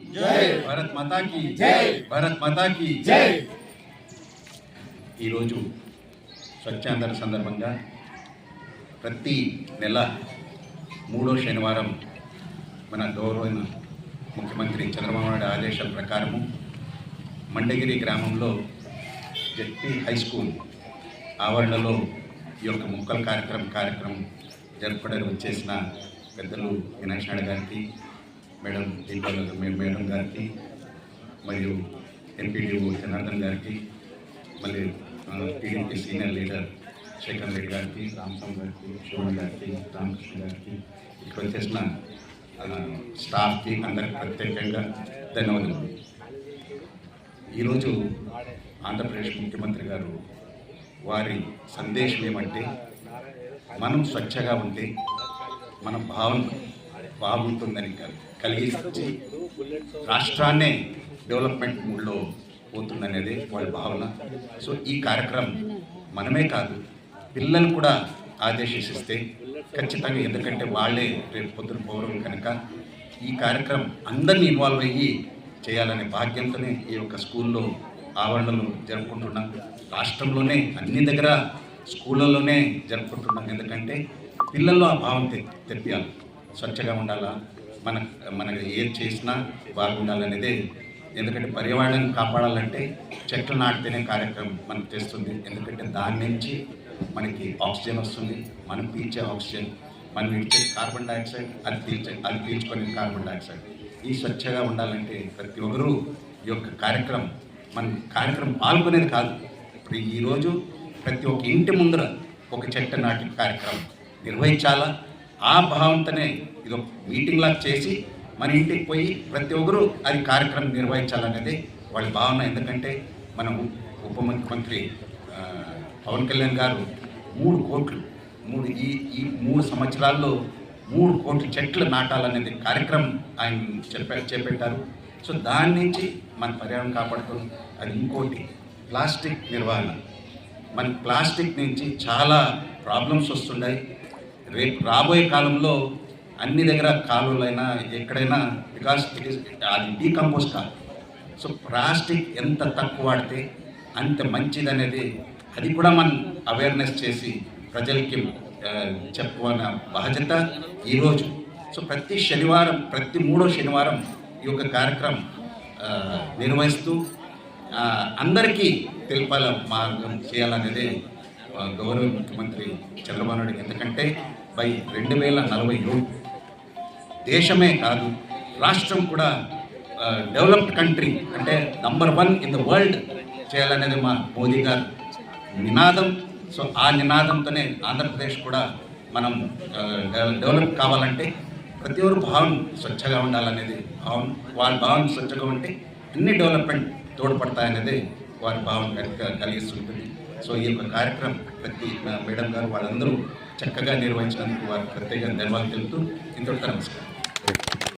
జై భారత్ మాతా కి జై. భారత్ మాతా కి జై ఈరోజు స్వచ్ఛాంధ్ర సందర్భంగా ప్రతి నెల మూడో శనివారం మన గౌరవ ముఖ్యమంత్రి చంద్రబాబు నాయుడు ఆదేశాల ప్రకారము మండగిరి గ్రామంలో జెడ్పీ హై స్కూల్ ఆవరణలో ఈ యొక్క మొక్కల కార్యక్రమం కార్యక్రమం జరపడానికి వచ్చేసిన పెద్దలు వినాయక్ నాయుడు గారికి మేడం దీపాల మేడం గారికి మరియు ఎంపీడీఓ జనార్దన్ గారికి మళ్ళీ TDP senior leader Shekar Reddy గారికి రామస్వామి గారికి శివన్ గారికి రామకృష్ణ గారికి ఇక్కడ వచ్చేసిన స్టాఫ్కి అందరికి ప్రత్యేకంగా ధన్యవాదాలు. ఈరోజు ఆంధ్రప్రదేశ్ ముఖ్యమంత్రి గారు వారి సందేశం ఏమంటే మనం స్వచ్ఛగా ఉంటే మన భావన బాగుంటుందని కలిగి కలిగించి రాష్ట్రాన్నే డెవలప్మెంట్ మూడ్లో పోతుందనేది వాళ్ళ భావన. సో ఈ కార్యక్రమం మనమే కాదు పిల్లలు కూడా ఆదేశిస్తే ఖచ్చితంగా ఎందుకంటే వాళ్ళే రేపు పొద్దున పౌరం కనుక ఈ కార్యక్రమం అందరినీ ఇన్వాల్వ్ అయ్యి చేయాలనే భాగ్యంతోనే ఈ యొక్క స్కూల్లో ఆవరణలు జరుపుకుంటున్నాం రాష్ట్రంలోనే అన్ని దగ్గర స్కూళ్ళలోనే జరుపుకుంటున్నాం. ఎందుకంటే పిల్లల్లో ఆ భావం తెప్పియాలి. స్వచ్ఛగా ఉండాలా? మన మనకి ఏం చేసినా బాగుండాలనేదే. ఎందుకంటే పర్యావరణాన్ని కాపాడాలంటే చెట్లు నాటితేనే కార్యక్రమం మనకు తెస్తుంది ఎందుకంటే దాని నుంచి మనకి ఆక్సిజన్ వస్తుంది. మనం పీల్చే ఆక్సిజన్ మనం ఇచ్చే కార్బన్ డైఆక్సైడ్ అది పీల్చే అది పీల్చుకునే కార్బన్ డైఆక్సైడ్. ఈ స్వచ్ఛగా ఉండాలంటే ప్రతి ఒక్కరూ ఈ యొక్క కార్యక్రమం మన కార్యక్రమం పాల్గొనేది కాదు. ఇప్పుడు ఈరోజు ప్రతి ఒక్క ఇంటి ముందర ఒక చెట్టు నాటి కార్యక్రమం నిర్వహించాలా? ఆ భావంతోనే ఇది ఒక మీటింగ్ లాగా చేసి మన ఇంటికి పోయి ప్రతి ఒక్కరూ అది కార్యక్రమం నిర్వహించాలనేది వాళ్ళ భావన. ఎందుకంటే మనం ఉప ముఖ్యమంత్రి పవన్ కళ్యాణ్ గారు మూడు కోట్లు మూడు ఈ ఈ మూడు సంవత్సరాల్లో మూడు కోట్ల చెట్లు నాటాలనేది కార్యక్రమం ఆయన చెప్పా చేపెట్టారు. సో దాని నుంచి మన పర్యావరణం కాపాడుతుంది అది ఇంకోటి ప్లాస్టిక్ నిర్వహణ. మన ప్లాస్టిక్ నుంచి చాలా ప్రాబ్లమ్స్ వస్తున్నాయి రేపు రాబోయే కాలంలో అన్ని దగ్గర కాలువలైనా ఎక్కడైనా బికాస్ ఇట్ ఈస్ అది డీకంపోజ్ కాదు. సో ప్లాస్టిక్ ఎంత తక్కువ వాడితే అంత మంచిదనేది అది కూడా మనం అవేర్నెస్ చేసి ప్రజలకి ఆ, చెప్పుకున్న బాధ్యత ఈరోజు. సో ప్రతి శనివారం ప్రతి మూడో శనివారం ఈ యొక్క కార్యక్రమం నిర్వహిస్తూ అందరికీ తెలిపాల మార్గం చేయాలనేది గౌరవ ముఖ్యమంత్రి చంద్రబాబు నాయుడు ఎందుకంటే బై రెండు వేల నలభై దేశమే కాదు రాష్ట్రం కూడా డెవలప్డ్ కంట్రీ అంటే number one in the world చేయాలనేది మా మోదీ గారు. నినాదం. సో ఆ నినాదంతోనే ఆంధ్రప్రదేశ్ కూడా మనం డెవలప్ కావాలంటే ప్రతి ఒక్కరు భావన స్వచ్ఛగా ఉండాలనేది భావన వాళ్ళ భావన స్వచ్ఛగా ఉంటే అన్ని డెవలప్మెంట్ తోడ్పడతాయనేది వారి భావన కలిగిస్తుంటుంది. సో ఈ యొక్క కార్యక్రమం ప్రతి మేడం గారు వాళ్ళందరూ చక్కగా నిర్వహించినందుకు వారికి ప్రత్యేకంగా ధన్యవాదాలు తెలుపుతూ ఇంతటితో నమస్కారం.